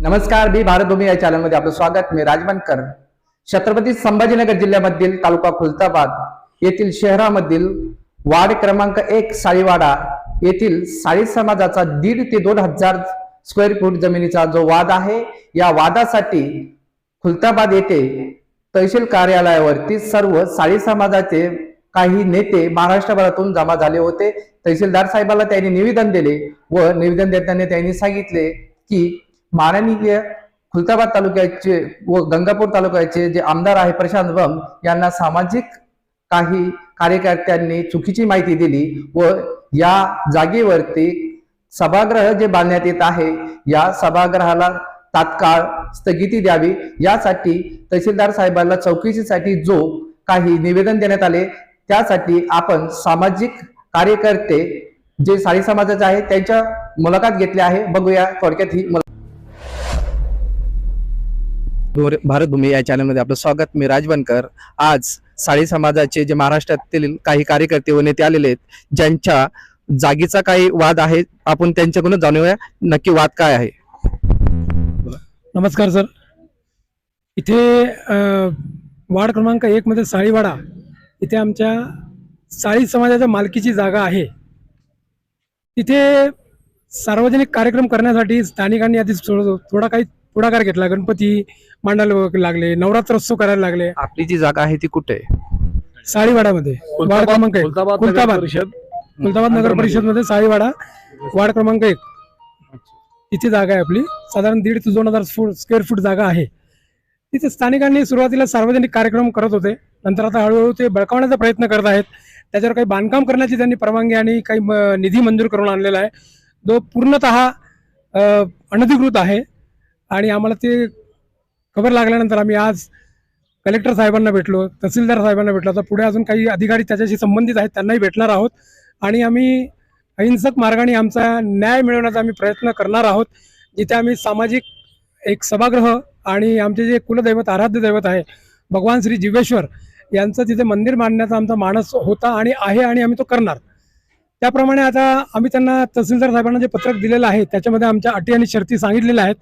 नमस्कार मी भारतभूमी या चॅनलमध्ये आपलं स्वागत. मी राजबनकर छत्रपती संभाजीनगर जिल्ह्यामधील तालुका खुलताबाद येथील शहरामधील वार्ड क्रमांक एक साळीवाडा येथील साळी समाजाचा दीड ते दोन हजार स्क्वेअर फूट जमिनीचा जो वाद आहे या वादासाठी खुलताबाद येथे तहसील कार्यालयावरती सर्व साळी समाजाचे काही नेते महाराष्ट्रभरातून जमा झाले होते. तहसीलदार साहेबाला त्यांनी निवेदन दिले व निवेदन देताना त्यांनी सांगितले की माननीय खुलताबाद तालुक्याचे व गंगापूर तालुक्याचे जे आमदार आहे प्रशांत बम यांना सामाजिक काही कार्यकर्त्यांनी चुकीची माहिती दिली व या जागेवरती सभागृह जे बांधण्यात येत आहे या सभागृहाला तात्काळ स्थगिती द्यावी यासाठी तहसीलदार साहेबांना चौकशीसाठी जो काही निवेदन देण्यात आले त्यासाठी आपण सामाजिक कार्यकर्ते जे सारी समाजाचे आहे त्यांच्या मुलाखत घेतली आहे बघूया थोडक्यात ही मुलाखत. भारतभूमी या चॅनलमध्ये आपलं स्वागत. मी राजवनकर. आज साळी समाजाचे जे महाराष्ट्रातील काही कार्यकर्ते व नेते आलेले आहेत ज्यांच्या जागेचा काही वाद आहे आपण त्यांच्याकडून जाणूया. नक्की वाद काय आहे? नमस्कार सर. इथे वार्ड क्रमांक एक मध्ये साळीवाडा इथे आमच्या साळी समाजाच्या मालकीची जागा आहे. तिथे सार्वजनिक कार्यक्रम करण्यासाठी स्थानिकांनी आधी थोडं- थोडा काही पुढाकार घेतला गणपती मांडायला लागले नवरात्रोत्सव करायला लागले. आपली जी जागा आहे ती कुठे? आहे साळीवाडामध्ये वार्ड क्रमांक एक. खुलताबाद नगर खुलताबाद परिषद. खुलताबाद नगर परिषदमध्ये साळीवाडा वार्ड क्रमांक एक. तिथे जागा आहे आपली. साधारण दीड ते दोन हजार फूट स्क्वेअर फूट जागा आहे. तिथे स्थानिकांनी सुरुवातीला सार्वजनिक कार्यक्रम करत होते. नंतर आता हळूहळू ते बळकावण्याचा प्रयत्न करत आहेत. त्याच्यावर काही बांधकाम करण्याची त्यांनी परवानगी आणि काही म- निधी मंजूर करून आणलेला आहे. जो पूर्णतः अ, अनधिकृत आहे. आणि आम्हाला ते खबर लागल्यानंतर आम्ही आज कलेक्टर साहेबांना भेटलो तहसीलदार साहेबांना भेटलो. आता पुढे अजून काही अधिकारी त्याच्याशी संबंधित आहेत त्यांनाही भेटणार आहोत. आणि आम्ही अहिंसक मार्गाने आमचा न्याय मिळवण्याचा आम्ही प्रयत्न करणार आहोत जिथे आम्ही सामाजिक एक सभागृह आणि आमचे जे कुलदैवत आराध्य दैवत आहे भगवान श्री जिवेश्वर यांचं तिथे मंदिर मांडण्याचा आमचा मानस होता आणि आहे आणि आम्ही तो करणार. त्याप्रमाणे आता आम्ही त्यांना तहसीलदार साहेबांना जे पत्रक दिलेलं आहे त्याच्यामध्ये आमच्या अटी आणि शर्ती सांगितलेल्या आहेत.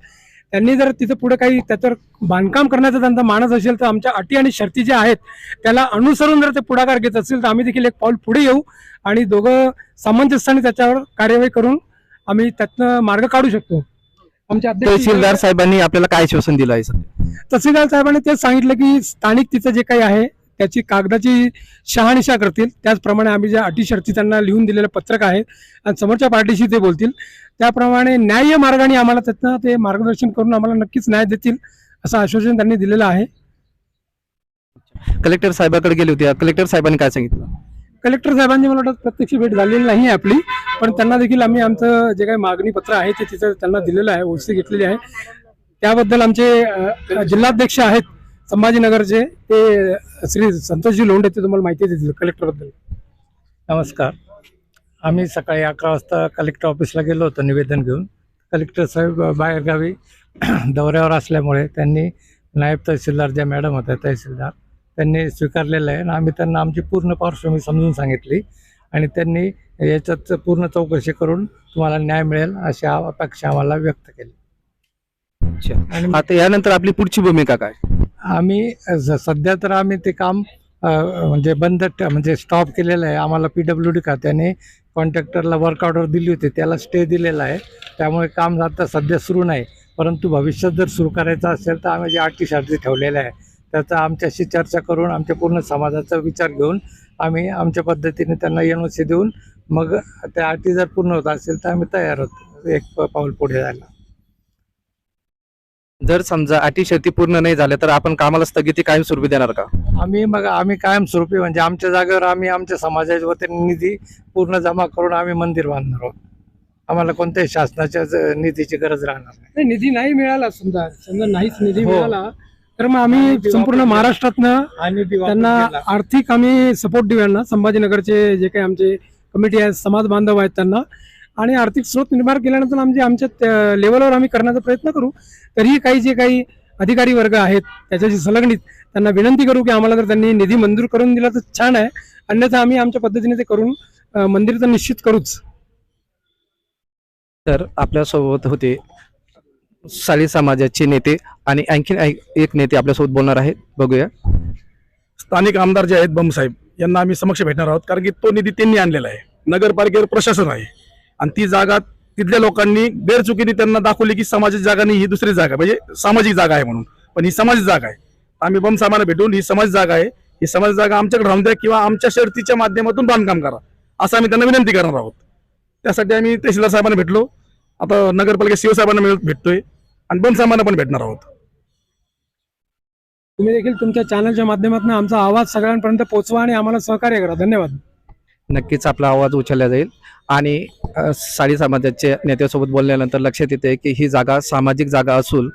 त्यांनी जर तिथे पुढे काही त्याच्यावर बांधकाम करण्याचा त्यांचा मानस असेल तर आमच्या अटी आणि शर्ती ज्या आहेत त्याला अनुसरून जर ते पुढाकार घेत असतील तर आम्ही देखील एक पाऊल पुढे येऊ आणि दोघं सामंजस्याने त्याच्यावर कार्यवाही करून आम्ही त्यातनं मार्ग काढू शकतो आमच्या तहसीलदार साहेबांनी आपल्याला काय श्वसन दिलं आहे सध्या? तहसीलदार साहेबांनी तेच सांगितलं की स्थानिक तिचं जे काही आहे त्याची कागदाची शहानिशा करतील. त्याचप्रमाणे आम्ही ज्या अटी शर्ती त्यांना लिहून दिलेलं पत्रक आहे आणि समोरच्या पार्टीशी ते बोलतील. त्याप्रमाणे न्याय्य मार्गाने आम्हाला त्यातनं ते मार्गदर्शन करून आम्हाला नक्कीच न्याय देतील असं आश्वासन त्यांनी दिलेलं आहे. कलेक्टर साहेबाकडे गेली होती. कलेक्टर साहेबांनी काय सांगितलं? कलेक्टर साहेबांची मला वाटतं प्रत्यक्ष भेट झालेली नाही आपली पण त्यांना देखील आम्ही आमचं जे काही मागणी पत्र आहे ते तिथं त्यांना दिलेलं आहे ओसी घेतलेली आहे. त्याबद्दल आमचे जिल्हाध्यक्ष आहेत. संभाजीनगरचे ते श्री संतोषजी लोंढे ते तुम्हाला माहिती देतील कलेक्टरबद्दल. नमस्कार. आम्ही सकाळी अकरा वाजता कलेक्टर ऑफिसला गेलो होतो निवेदन घेऊन. कलेक्टर साहेब बाहेरगावी दौऱ्यावर असल्यामुळे त्यांनी नायब तहसीलदार ज्या मॅडम होत्या तहसीलदार त्यांनी स्वीकारलेलं आहे. आणि आम्ही त्यांना आमची पूर्ण पार्श्वभूमी समजून सांगितली. आणि त्यांनी याच्यात पूर्ण चौकशी करून तुम्हाला न्याय मिळेल अशी अपेक्षा आम्हाला व्यक्त केली. आणि आता यानंतर आपली पुढची भूमिका काय? आम्ही सध्या तर आम्ही ते काम म्हणजे बंद म्हणजे स्टॉप केलेलं आहे. आम्हाला पी डब्ल्यू डी खात्याने कॉन्ट्रॅक्टरला वर्क ऑर्डर दिली होती. त्याला स्टे दिलेला आहे. त्यामुळे काम आता सध्या सुरू नाही. परंतु भविष्यात जर सुरू करायचं असेल तर आम्ही जे अटी शर्ती ठेवलेल्या आहे त्याचा आमच्याशी चर्चा करून आमच्या पूर्ण समाजाचा विचार घेऊन आम्ही आमच्या पद्धतीने त्यांना एन ओ सी देऊन मग त्या अटी जर पूर्ण होत असेल तर आम्ही तयार होतो एक पाऊल पुढे जायला जर समजा अटी शर्ती पूर्ण नाही झाल्या तर आपण कामाला स्थगिती कायमस्वरूपी देणार का? आम्ही मग आम्ही कायमस्वरूपी म्हणजे आमच्या जागेवर आम्ही आमच्या समाजाच्या वतीने निधी पूर्ण जमा करून आम्ही मंदिर बांधणार आहोत. आम्हाला कोणत्याही शासनाच्या ज- निधीची गरज राहणार नाही. नाही, निधी नाही मिळाला समजा. समजा नाहीच निधी हो. मिळाला तर मग आम्ही संपूर्ण महाराष्ट्रातनं आणि त्यांना आर्थिक आम्ही सपोर्ट देऊ यांना. संभाजीनगरचे जे काही आमचे कमिटी आहेत समाज बांधव आहेत त्यांना. आणि आर्थिक स्रोत निर्माण केल्यानंतर आमचे आमच्या लेवलवर आम्ही करण्याचा प्रयत्न करू. तरीही काही जे काही अधिकारी वर्ग आहेत त्याच्याशी संलग्नित त्यांना विनंती करू की आम्हाला जर त्यांनी निधी मंजूर करून दिला तर छान आहे. अन्यथा आम्ही आमच्या पद्धतीने ते करून मंदिर तर निश्चित करूच. तर आपल्यासोबत होते साळी समाजाचे नेते आणि आणखीन एक नेते आपल्यासोबत बोलणार आहेत. बघूया. स्थानिक आमदार जे आहेत बमसाहेब यांना आम्ही समक्ष भेटणार आहोत कारण की तो निधी त्यांनी आणलेला आहे. नगरपालिकेवर प्रशासन आहे. आणि ती जागा तिथल्या लोकांनी गैरचुकीने त्यांना दाखवली की समाजाची जागा नाही ही दुसरी जागा म्हणजे सामाजिक जागा आहे म्हणून. पण ही समाज जागा आहे. आम्ही बमसाहेबांना भेटून ही समाज जागा आहे. ही समाज जागा आमच्याकडे राहून द्या किंवा आमच्या शर्तीच्या माध्यमातून बांधकाम करा. असं आम्ही त्यांना विनंती करणार आहोत. त्यासाठी आम्ही तहसीलदार साहेबांना भेटलो. आता नगरपालिका सीओ साहेबांना भेटतोय. आणि बमसाहेबांना पण भेटणार आहोत. तुम्ही देखील तुमच्या चॅनलच्या माध्यमातून आमचा आवाज सगळ्यांपर्यंत पोहोचवा आणि आम्हाला सहकार्य करा. धन्यवाद. नक्कीच आपला आवाज उचलला जाईल. आणि साडी समाजाचे समाजाच्या नेत्यासोबत बोलल्यानंतर लक्षात येते की ही जागा सामाजिक जागा असून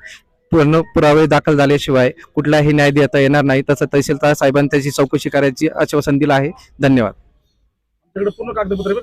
पूर्ण पुरावे दाखल झाल्याशिवाय कुठलाही न्याय देता येणार नाही. तसं तहसीलदार साहेबांनी त्याची चौकशी करायची आश्वासन दिलं आहे. धन्यवाद. पूर्ण कागदपत्र